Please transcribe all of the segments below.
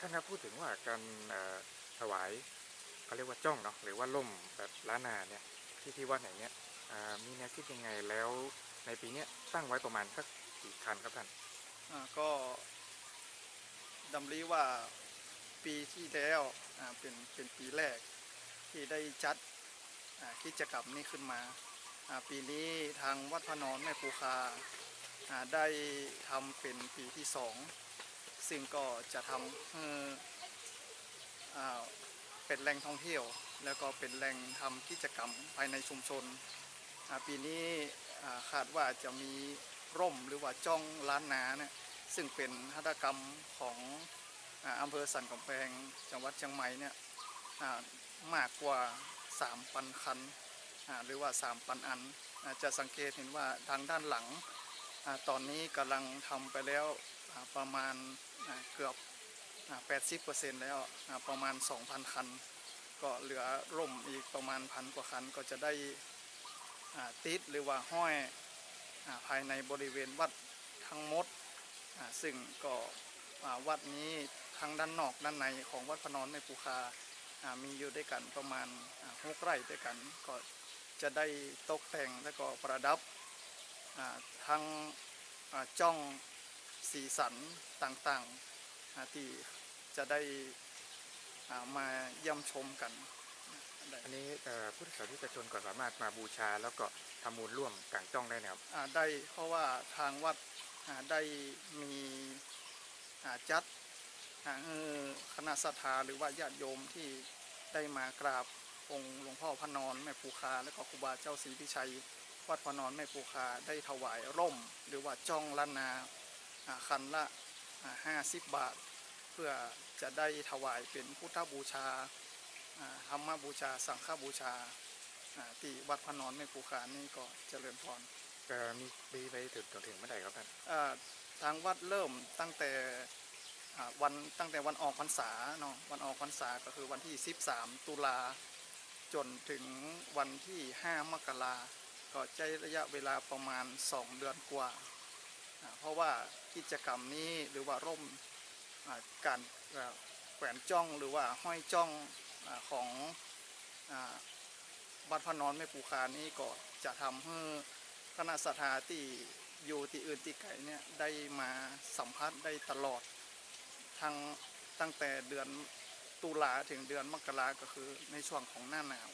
ท่านครับพูดถึงว่าการถวายเขาเรียกว่าจ้องเนาะหรือว่าล่มแบบล้านนาเนี่ยที่ที่วัดไหนเนี่ยมีแนวคิดยังไงแล้วในปีเนี้ยตั้งไว้ประมาณสักกี่คันครับท่านก็ดำริว่าปีที่แล้วเป็นเป็นปีแรกที่ได้จัดอ่ากิจกรรมนี้ขึ้นมาปีนี้ทางวัดพระนอนแม่ปูคาได้ทำเป็นปีที่สอง ซึ่งก็จะทำให้เป็นแหล่งท่องเที่ยว แล้วก็เป็นแหล่งทำกิจกรรมภายในชุมชน ปีนี้คาดว่าจะมีร่มหรือว่าจ้องล้านนาเนี่ยซึ่งเป็นหัตถกรรมของอำเภอสันกำแพงจังหวัดเชียงใหม่เนี่ยมากกว่า 3,000 คันหรือว่า 3,000 อัน จะสังเกตเห็นว่าทางด้านหลังตอนนี้กำลังทำไปแล้ว ประมาณเกือบ 80%แล้วประมาณ 2,000 คัน ก็เหลือร่มอีกประมาณพันกว่าคันก็จะได้ติดหรือว่าห้อยภายในบริเวณวัดทั้งหมด ซึ่งก็วัดนี้ทั้งด้านนอกด้านในของวัดพนอนในภูคามีอยู่ด้วยกันประมาณหกไร่ด้วยกัน ก็จะได้ตกแต่งและก็ประดับทั้งอ่าจ้อง สีสันต่างๆอ่าที่จะได้อ่ามาเยี่ยมชมกันได้อันนี้เอ่อพุทธศาสนิกชนก็สามารถมาบูชาแล้วก็ทำมูลร่วมกลางจ้องได้นะครับอ่าได้เพราะว่าทางวัดอ่าได้มีอ่าจัดอ่าให้คณะสัทธาหรือว่าญาติโยมที่ได้มากราบองค์หลวงพ่อพระนอนแม่ปูคา และก็ครูบาเจ้าศรีพิชัย วัดพระนอนแม่ปูคาได้ถวายร่ม หรือว่าจ้องล้านนาอ่า คันละห้าสิบบาท เพื่อจะได้ถวายเป็นพุทธบูชาอ่าธรรมบูชา สังฆบูชาอ่าที่วัดพระนอนแม่ปูคานี่ก็เจริญพรก็มีปีไปถึงจนถึงเมื่อไหร่ครับท่านอ่าทางวัดเริ่มตั้งแต่อ่าวันตั้งแต่วันออกพรรษาเนาะวันออกพรรษาก็คือวันที่ 13 ตุลาจนถึงวันที่ 5 มกราก็ใช้ระยะเวลาประมาณ 2 เดือนกว่าอ่า เพราะว่ากิจกรรมนี้หรือว่าร่มการแขวนจ้องหรือว่าห้อยจ้องอของอาวัดพนอนแม่ปูคานี้ก็จะทำให้คณะสัทธาที่อยู่ที่อื่นที่ไกลเนี่ยได้มาสัมผัสได้ตลอดทั้งตั้งแต่เดือนตุลาถึงเดือนมกราก็คือในช่วงของหน้าหนาว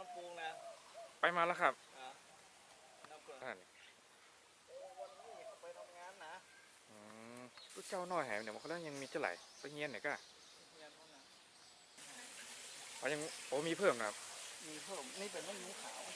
ลำปูงนะไปมาแล้วครับอ่านับเปิดท่านโอ้วันนี้เขาไปทำงานนะอืมลูกเจ้าน้อยแหมเนี่ยมันก็ยังมีเท่าไหร่ไปเงียนไหนอยก็เรียนเขานะอ๋อยังโอ้มีเพิ่มนะครับ มีเพิ่มนี่เป็นมะยูขาว